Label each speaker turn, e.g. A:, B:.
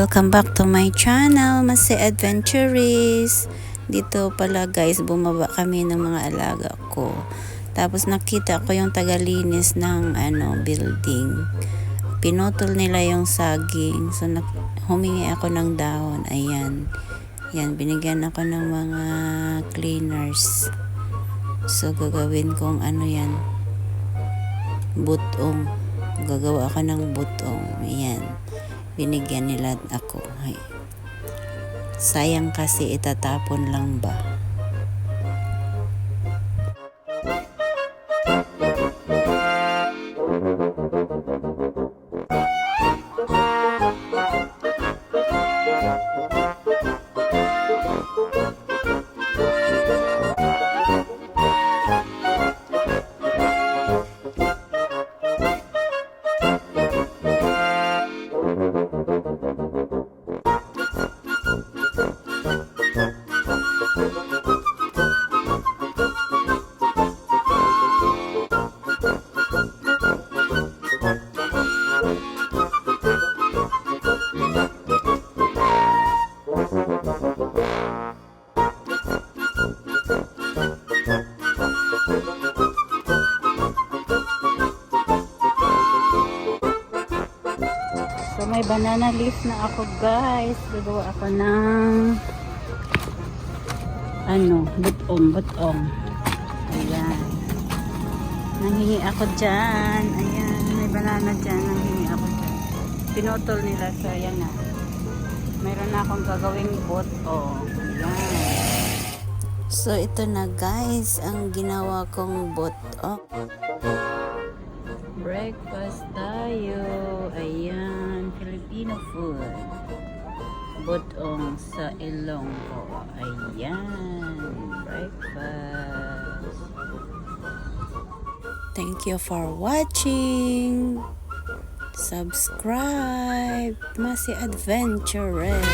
A: Welcome back to my channel, Masi Adventurist. Dito pala guys, bumaba kami ng mga alaga ko. Tapos nakita ko yung tagalinis ng ano, building. Pinutol nila yung saging. So humingi ako ng dahon. Ayan. Yan, binigyan ako ng mga cleaners. So gagawin kong ano yan, butong. Gagawa ako ng butong. Ayan. Binigyan nila ako. Ay. Sayang kasi itatapon lang ba. So may banana leaf na ako guys. Gagawa ako ng ano, butong, butong. Ayan. Nanghingi ako dyan. Ayan, may banana dyan. Nanghingi ako dyan. Pinutol nila. So, ayan na. Mayroon na akong gagawing butong. Ayan. So, ito na guys. Ang ginawa kong butong. Breakfast tayo. Ayan, Filipino food. Butong sa Ilonggo. Ayan, breakfast. Thank you for watching. Subscribe. Masi Adventurous.